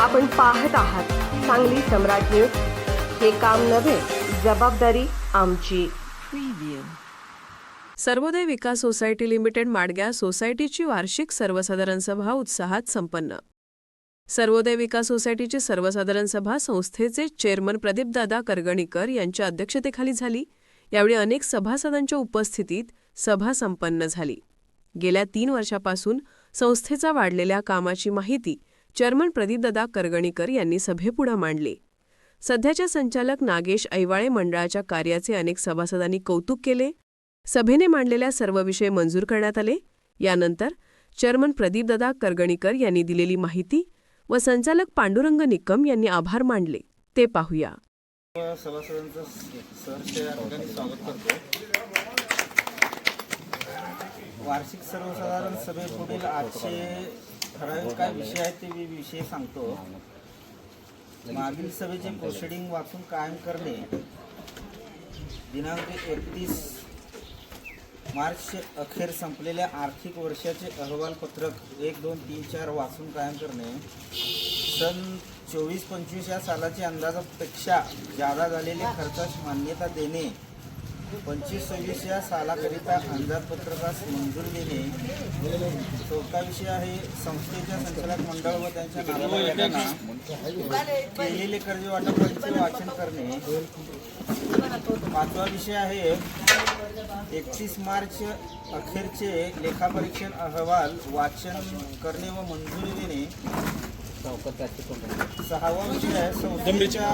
आपण पाहत आहात सांगली सम्राट न्यूज. हे काम नव्हे जबाबदारी आमची. सर्वोदय विकास सोसायटी लिमिटेड माडग्या सोसायटीची वार्षिक सर्वसाधारण सभा उत्साहात संपन्न. सर्वोदय विकास सोसायटीची सर्वसाधारण सभा संस्थेचे चेअरमन प्रदीपदादा करगणीकर यांच्या अध्यक्षतेखाली झाली. यावेळी अनेक सभासदांच्या उपस्थितीत सभा संपन्न झाली. गेल्या तीन वर्षापासून संस्थेचा वाढलेल्या कामाची माहिती चेअरमन प्रदीपदादा करगणीकर यांनी सभेपुढं मांडले. सध्याच्या संचालक नागेश ऐवाळे मंडळाच्या कार्याचे अनेक सभासदांनी कौतुक केले. सभेने मांडलेल्या सर्व विषय मंजूर करण्यात आले. यानंतर चेअरमन प्रदीपदादा करगणीकर यांनी दिलेली माहिती व संचालक पांडुरंग निकम यांनी आभार मानले. ते पाहूया. सभासदांचं स्वागत करतो वार्षिक सर्वसाधारण सभेपुढील आठशे ठराविक काय विषय आहेत ते मी विषय सांगतो. मागील सभेचे प्रोसिडिंग वाचून कायम करणे. दिनांक एकतीस मार्च अखेर संपलेल्या आर्थिक वर्षाचे अहवालपत्रक एक दोन तीन चार वाचून कायम करणे. सन चोवीस पंचवीस या सालाच्या अंदाजापेक्षा जादा झालेल्या खर्चास मान्यता देणे. पंचवीस सव्वीस या सालाकरिता अंदाजपत्रकास मंजुरी देणे चौथा विषय आहे? संस्थेच्या संचालक मंडळ व त्यांच्या नातेवाईकांना केलेले कर्ज वाटपाचे वाचन करणे. पाचवा विषय आहे एकतीस मार्च अखेरचे लेखापरीक्षण अहवाल वाचन करणे व मंजुरी देणे. सहावा विषय आहे संस्थेच्या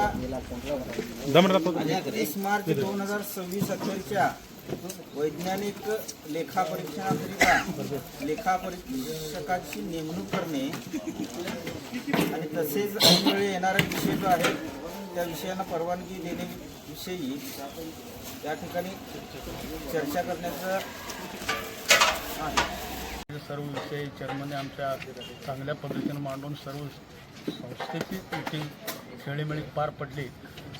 एकतीस मार्च दोन हजार सव्वीस अखेरच्या वैज्ञानिक लेखापरीक्षणाकरिता लेखापरीक्षकाची नेमणूक करणे आणि तसेच ऐनवेळी येणारा विषय जो आहे त्या विषयांना परवानगी देण्याविषयी या ठिकाणी चर्चा करण्याचं आहे. सर्व विषय चेअरमनने आमच्या चांगल्या पद्धतीने मांडून सर्व संस्थेची मीटिंग खेळीमेळी पार पडली.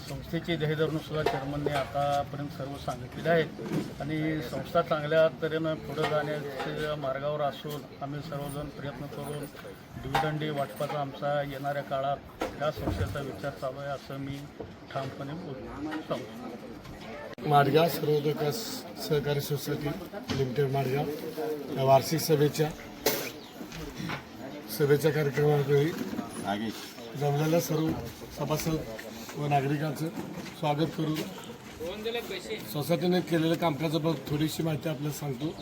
संस्थेची ध्येय सुद्धा चेअरमनने आतापर्यंत सर्व सांगितलेले आहेत. आणि संस्था चांगल्या तऱ्हेनं पुढं जाण्याच्या मार्गावर असून आम्ही सर्वजण प्रयत्न करून डिव्हिडंडी वाटपाचा आमचा येणाऱ्या काळात या संस्थेचा विचार चालू आहे असं मी ठामपणे बोल सांगतो माडगाव सर्वोदय सहकारी सोसायटी लिमिटेड माडगाव या वार्षिक सभेच्या सभेच्या कार्यक्रमावेळी जमलेल्या सर्व सभासद व नागरिकांचं स्वागत करून सोसायटीने केलेल्या कामकाजाबाबत थोडीशी माहिती आपल्याला सांगतो.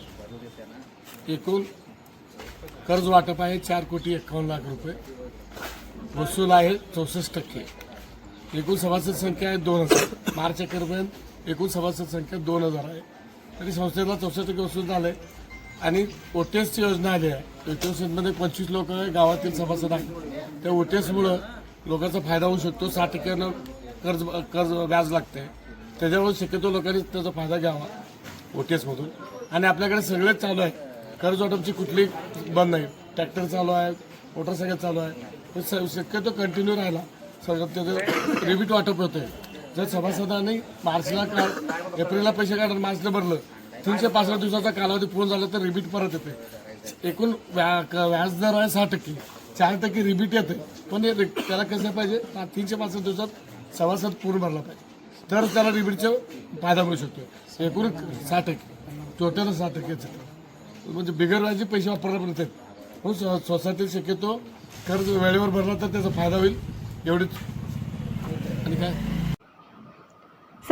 एकूण कर्ज वाटप आहे चार कोटी एकावन्न लाख रुपये. वसूल आहे चौसष्ट टक्के. एकूण सभासद संख्या आहे दोन हजार. मार्च अखेरपर्यंत एकूण सभासद संख्या दोन हजार आहे. तरी संस्थेला चौसष्ट टक्के वसूल झालं. आहे आणि ओटीएसची योजना आली आहे. ओ टी एसमध्ये पंचवीस लोक गावातील सभासद आहेत. त्या ओ टी एसमुळं लोकांचा फायदा होऊ शकतो. साठ टक्क्यानं कर्ज कर्ज व्याज लागते. त्याच्यामुळे शक्यतो लोकांनी त्याचा फायदा घ्यावा ओ टी एसमधून आणि आपल्याकडे सगळेच चालू आहे. कर्ज वाटपची कुठली बंद नाही. ट्रॅक्टर चालू आहे मोटरसायकल चालू आहे. स- शक्यतो कंटिन्यू राहिला सगळं त्याचं रिबीट वाटप होतं आहे जर सभासदांनी मार्चला का एप्रिलला पैसे काढून मार्चला भरलं तीनशे पासष्ट दिवसाचा कालावधी पूर्ण झाला तर रिबीट परत येते. एकूण व्या क- व्याज दर आहे सहा टक्के. चार टक्के रिबीट येते. पण हे त्याला कसं पाहिजे? तीनशे पासष्ट दिवसात सभासद पूर्ण भरला पाहिजे. तर त्याला रिबीटचा फायदा मिळू शकतो एकूण सहा टक्के. टोटल सहा टक्केच म्हणजे बिगर व्याजी पैसे वापरले पण येतात. हो, म्हणून सोसायटी शक्यतो कर्ज वेळेवर भरला तर त्याचा फायदा होईल. एवढीच. आणि काय?